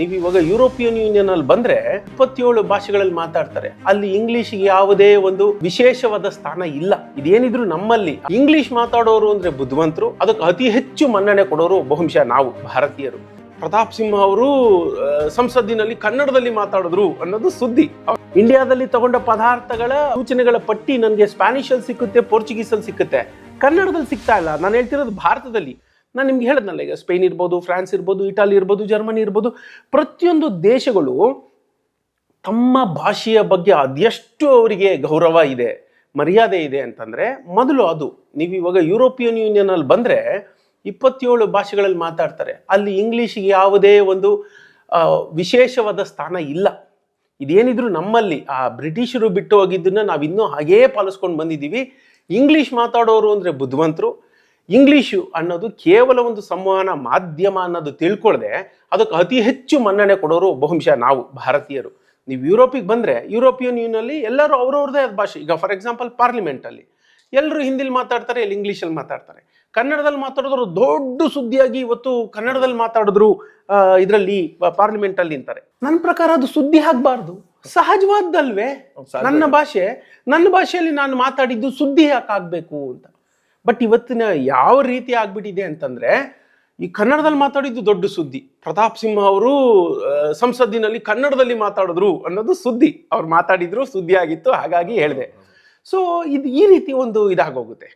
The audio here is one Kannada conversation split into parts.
ನೀವು ಇವಾಗ ಯುರೋಪಿಯನ್ ಯೂನಿಯನ್ ಅಲ್ಲಿ ಬಂದ್ರೆ ಇಪ್ಪತ್ತೇಳು ಭಾಷೆಗಳಲ್ಲಿ ಮಾತಾಡ್ತಾರೆ. ಅಲ್ಲಿ ಇಂಗ್ಲಿಷ್ ಯಾವುದೇ ಒಂದು ವಿಶೇಷವಾದ ಸ್ಥಾನ ಇಲ್ಲ. ಇದೇನಿದ್ರು ನಮ್ಮಲ್ಲಿ. ಇಂಗ್ಲಿಷ್ ಮಾತಾಡೋರು ಅಂದ್ರೆ ಬುದ್ಧಿವಂತರು ಅದಕ್ಕೆ ಅತಿ ಹೆಚ್ಚು ಮನ್ನಣೆ ಕೊಡೋರು ಬಹುಶಃ ನಾವು, ಭಾರತೀಯರು. ಪ್ರತಾಪ್ ಸಿಂಹ ಅವರು ಸಂಸದಿನಲ್ಲಿ ಕನ್ನಡದಲ್ಲಿ ಮಾತಾಡಿದ್ರು ಅನ್ನೋದು ಸುದ್ದಿ. ಇಂಡಿಯಾದಲ್ಲಿ ತಗೊಂಡ ಪದಾರ್ಥಗಳ ಸೂಚನೆಗಳ ಪಟ್ಟಿ ನನಗೆ ಸ್ಪ್ಯಾನಿಷ್ ಅಲ್ಲಿ ಸಿಕ್ಕುತ್ತೆ ಪೋರ್ಚುಗೀಸ್ ಅಲ್ಲಿ ಸಿಕ್ಕುತ್ತೆ. ಕನ್ನಡದಲ್ಲಿ ಸಿಗ್ತಾ ಇಲ್ಲ. ನಾನು ಹೇಳ್ತಿರೋದು ಭಾರತದಲ್ಲಿ. ನಾನು ನಿಮ್ಗೆ ಹೇಳಿದ್ನಲ್ಲ, ಈಗ ಸ್ಪೇನ್ ಇರ್ಬೋದು ಫ್ರಾನ್ಸ್ ಇರ್ಬೋದು ಇಟಾಲಿ ಇರ್ಬೋದು ಜರ್ಮನಿ ಇರ್ಬೋದು, ಪ್ರತಿಯೊಂದು ದೇಶಗಳು ತಮ್ಮ ಭಾಷೆಯ ಬಗ್ಗೆ ಅದೆಷ್ಟು ಅವರಿಗೆ ಗೌರವ ಇದೆ, ಮರ್ಯಾದೆ ಇದೆ ಅಂತಂದ್ರೆ ಮೊದಲು ಅದು. ನೀವು ಇವಾಗ ಯುರೋಪಿಯನ್ ಯೂನಿಯನ್ ಅಲ್ಲಿ ಬಂದ್ರೆ ಇಪ್ಪತ್ತೇಳು ಭಾಷೆಗಳಲ್ಲಿ ಮಾತಾಡ್ತಾರೆ. ಅಲ್ಲಿ ಇಂಗ್ಲಿಷ್ಗೆ ಯಾವುದೇ ಒಂದು ವಿಶೇಷವಾದ ಸ್ಥಾನ ಇಲ್ಲ. ಇದೇನಿದ್ರು ನಮ್ಮಲ್ಲಿ, ಆ ಬ್ರಿಟಿಷರು ಬಿಟ್ಟು ಹೋಗಿದ್ದನ್ನ ನಾವು ಇನ್ನೂ ಹಾಗೇ ಪಾಲಿಸ್ಕೊಂಡು ಬಂದಿದ್ದೀವಿ. ಇಂಗ್ಲಿಷ್ ಮಾತಾಡೋರು ಅಂದ್ರೆ ಬುದ್ಧಿವಂತರು ಇಂಗ್ಲಿಷು ಅನ್ನೋದು ಕೇವಲ ಒಂದು ಸಂವಹನ ಮಾಧ್ಯಮ ಅನ್ನೋದು ತಿಳ್ಕೊಳ್ಳದೆ ಅದಕ್ಕೆ ಅತಿ ಹೆಚ್ಚು ಮನ್ನಣೆ ಕೊಡೋರು ಬಹುಶಃ ನಾವು ಭಾರತೀಯರು. ನೀವು ಯುರೋಪಿಗೆ ಬಂದರೆ ಯುರೋಪಿಯನ್ ಯೂನಿಯನಲ್ಲಿ ಎಲ್ಲರೂ ಅವ್ರವ್ರದೇ ಆದ ಭಾಷೆ. ಈಗ ಫಾರ್ ಎಕ್ಸಾಂಪಲ್ ಪಾರ್ಲಿಮೆಂಟಲ್ಲಿ ಎಲ್ಲರೂ ಹಿಂದಿಲಿ ಮಾತಾಡ್ತಾರೆ ಇಲ್ಲಿ ಇಂಗ್ಲೀಷಲ್ಲಿ ಮಾತಾಡ್ತಾರೆ. ಕನ್ನಡದಲ್ಲಿ ಮಾತಾಡಿದ್ರು ದೊಡ್ಡ ಸುದ್ದಿಯಾಗಿ ಇವತ್ತು ಕನ್ನಡದಲ್ಲಿ ಮಾತಾಡಿದ್ರು ಇದರಲ್ಲಿ ಪಾರ್ಲಿಮೆಂಟಲ್ಲಿ ನಿಂತಾರೆ. ನನ್ನ ಪ್ರಕಾರ ಅದು ಸುದ್ದಿ ಆಗಬಾರ್ದು. ಸಹಜವಾದ್ದಲ್ವೇ ನನ್ನ ಭಾಷೆ ನನ್ನ ಭಾಷೆಯಲ್ಲಿ ನಾನು ಮಾತಾಡಿದ್ದು ಸುದ್ದಿ ಯಾಕೆ ಆಗಬೇಕು ಅಂತ. ಬಟ್ ಇವತ್ತಿನ ಯಾವ ರೀತಿ ಆಗ್ಬಿಟ್ಟಿದೆ ಅಂತಂದ್ರೆ, ಈ ಕನ್ನಡದಲ್ಲಿ ಮಾತಾಡಿದ್ದು ದೊಡ್ಡ ಸುದ್ದಿ. ಪ್ರತಾಪ್ ಸಿಂಹ ಅವರು ಸಂಸತ್ತಿನಲ್ಲಿ ಕನ್ನಡದಲ್ಲಿ ಮಾತಾಡಿದ್ರು ಅನ್ನೋದು ಸುದ್ದಿ. ಅವ್ರು ಮಾತಾಡಿದ್ರು, ಸುದ್ದಿ ಆಗಿತ್ತು, ಹಾಗಾಗಿ ಹೇಳಿದೆ. ಸೊ ಇದು ಈ ರೀತಿ ಒಂದು ಇದಾಗೋಗುತ್ತೆ.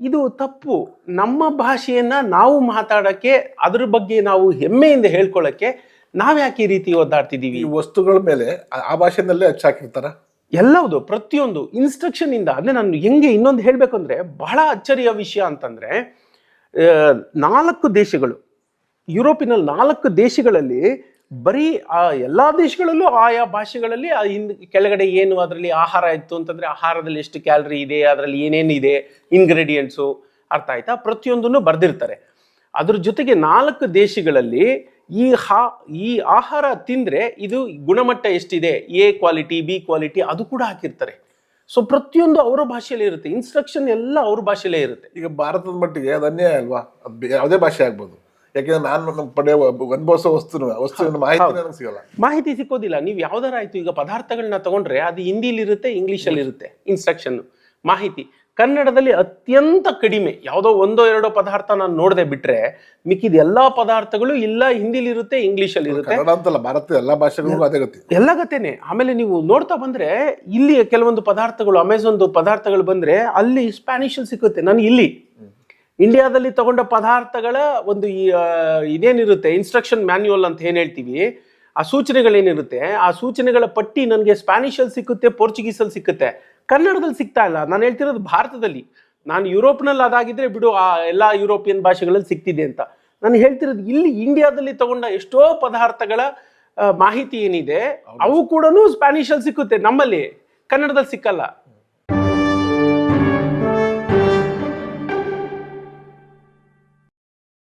ಇದು ತಪ್ಪು. ನಮ್ಮ ಭಾಷೆಯನ್ನ ನಾವು ಮಾತಾಡಕ್ಕೆ, ಅದ್ರ ಬಗ್ಗೆ ನಾವು ಹೆಮ್ಮೆಯಿಂದ ಹೇಳ್ಕೊಳ್ಳೋಕ್ಕೆ ನಾವ್ಯಾಕೆ ಈ ರೀತಿ ಒದ್ದಾಡ್ತಿದ್ದೀವಿ? ಈ ವಸ್ತುಗಳ ಮೇಲೆ ಆ ಭಾಷೆನಲ್ಲೇ ಹಚ್ಚಾಕಿರ್ತಾರ ಎಲ್ಲವುದು, ಪ್ರತಿಯೊಂದು ಇನ್ಸ್ಟ್ರಕ್ಷನ್ ಇಂದ. ಅಂದ್ರೆ ನಾನು ಹೆಂಗೆ ಇನ್ನೊಂದು ಹೇಳಬೇಕು ಅಂದರೆ ಬಹಳ ಅಚ್ಚರಿಯ ವಿಷಯ ಅಂತಂದ್ರೆ ನಾಲ್ಕು ದೇಶಗಳು, ಯುರೋಪಿನಲ್ಲಿ ನಾಲ್ಕು ದೇಶಗಳಲ್ಲಿ ಬರೀ, ಆ, ಎಲ್ಲಾ ದೇಶಗಳಲ್ಲೂ ಆಯಾ ಭಾಷೆಗಳಲ್ಲಿ ಹಿಂದ್ ಕೆಳಗಡೆ ಏನು, ಅದರಲ್ಲಿ ಆಹಾರ ಇತ್ತು ಅಂತಂದ್ರೆ ಆಹಾರದಲ್ಲಿ ಎಷ್ಟು ಕ್ಯಾಲರಿ ಇದೆ, ಅದರಲ್ಲಿ ಏನೇನು ಇದೆ ಇಂಗ್ರೀಡಿಯೆಂಟ್ಸು ಅರ್ಥ ಆಯ್ತಾ? ಪ್ರತಿಯೊಂದನ್ನು ಬರ್ದಿರ್ತಾರೆ. ಅದ್ರ ಜೊತೆಗೆ ನಾಲ್ಕು ದೇಶಗಳಲ್ಲಿ ಈ ಹಾ ಈ ಆಹಾರ ತಿಂದರೆ ಇದು ಗುಣಮಟ್ಟ ಎಷ್ಟಿದೆ? ಎ ಕ್ವಾಲಿಟಿ ಬಿ ಕ್ವಾಲಿಟಿ ಅದು ಕೂಡ ಹಾಕಿರ್ತಾರೆ. ಸೊ ಪ್ರತಿಯೊಂದು ಅವರ ಭಾಷೆಯಲ್ಲೇ ಇರುತ್ತೆ. ಇನ್ಸ್ಟ್ರಕ್ಷನ್ ಎಲ್ಲ ಅವ್ರ ಭಾಷೆಯಲ್ಲೇ ಇರುತ್ತೆ. ಈಗ ಭಾರತದ ಮಟ್ಟಿಗೆ ಅದು ಅನ್ಯಾಯ ಅಲ್ವಾ? ಅದು ಯಾವುದೇ ಭಾಷೆ ಆಗ್ಬೋದು. ಯಾಕೆಂದ್ರೆ ನಾನು ನಮ್ಮ ಪಡೆಯ ಅನುಭವಿಸೋ ವಸ್ತುನ ವಸ್ತುವಿನ ಮಾಹಿತಿ ನನಗೆ ಸಿಗಲ್ಲ. ಮಾಹಿತಿ ಸಿಕ್ಕೋದಿಲ್ಲ. ನೀವು ಯಾವ್ದಾರ ಆಯ್ತು ಈಗ ಪದಾರ್ಥಗಳನ್ನ ತಗೊಂಡ್ರೆ ಅದು ಹಿಂದಿಲಿ ಇರುತ್ತೆ ಇಂಗ್ಲಿಷಲ್ಲಿ ಇರುತ್ತೆ ಇನ್ಸ್ಟ್ರಕ್ಷನ್ ಮಾಹಿತಿ. ಕನ್ನಡದಲ್ಲಿ ಅತ್ಯಂತ ಕಡಿಮೆ ಯಾವುದೋ ಒಂದೋ ಎರಡೋ ಪದಾರ್ಥ ನಾನು ನೋಡದೆ ಬಿಟ್ರೆ ಮಿಕ್ಕಿದ ಎಲ್ಲಾ ಪದಾರ್ಥಗಳು ಇಲ್ಲ ಹಿಂದಿಲಿ ಇರುತ್ತೆ ಇಂಗ್ಲಿಷಲ್ಲಿ ಇರುತ್ತೆ. ಕನ್ನಡ ಅಂತಲ್ಲ ಭಾರತದ ಎಲ್ಲಾ ಭಾಷೆಗಳಿಗೂ ಅದೇ ಗತಿ. ಎಲ್ಲ ಗತೆನೆ. ಆಮೇಲೆ ನೀವು ನೋಡ್ತಾ ಬಂದ್ರೆ ಇಲ್ಲಿ ಕೆಲವೊಂದು ಪದಾರ್ಥಗಳು ಅಮೆಝಾನ್ದು ಪದಾರ್ಥಗಳು ಬಂದ್ರೆ ಅಲ್ಲಿ ಸ್ಪ್ಯಾನಿಷ್ ಅಲ್ಲಿ ಸಿಕ್ಕುತ್ತೆ. ನಾನು ಇಲ್ಲಿ ಇಂಡಿಯಾದಲ್ಲಿ ತಗೊಂಡ ಪದಾರ್ಥಗಳ ಒಂದು ಇದೇನಿರುತ್ತೆ ಇನ್ಸ್ಟ್ರಕ್ಷನ್ ಮ್ಯಾನ್ಯುವಲ್ ಅಂತ ಏನ್ ಹೇಳ್ತೀವಿ ಆ ಸೂಚನೆಗಳೇನಿರುತ್ತೆ ಆ ಸೂಚನೆಗಳ ಪಟ್ಟಿ ನನಗೆ ಸ್ಪ್ಯಾನಿಷ್ ಅಲ್ಲಿ ಸಿಕ್ಕುತ್ತೆ ಪೋರ್ಚುಗೀಸ್ ಅಲ್ಲಿ ಸಿಕ್ಕುತ್ತೆ. ಕನ್ನಡದಲ್ಲಿ ಸಿಗ್ತಾ ಇಲ್ಲ. ನಾನು ಹೇಳ್ತಿರೋದು ಭಾರತದಲ್ಲಿ. ನಾನು ಯುರೋಪ್ನಲ್ಲಿ ಅದಾಗಿದ್ರೆ ಬಿಡು ಆ ಎಲ್ಲ ಯುರೋಪಿಯನ್ ಭಾಷೆಗಳಲ್ಲಿ ಸಿಗ್ತಿದೆ ಅಂತ. ನಾನು ಹೇಳ್ತಿರೋದು ಇಲ್ಲಿ ಇಂಡಿಯಾದಲ್ಲಿ ತಗೊಂಡ ಎಷ್ಟೋ ಪದಾರ್ಥಗಳ ಮಾಹಿತಿ ಏನಿದೆ ಅವು ಕೂಡ ಸ್ಪ್ಯಾನಿಷಲ್ಲಿ ಸಿಕ್ಕುತ್ತೆ ನಮ್ಮಲ್ಲಿ. ಕನ್ನಡದಲ್ಲಿ ಸಿಕ್ಕಲ್ಲ.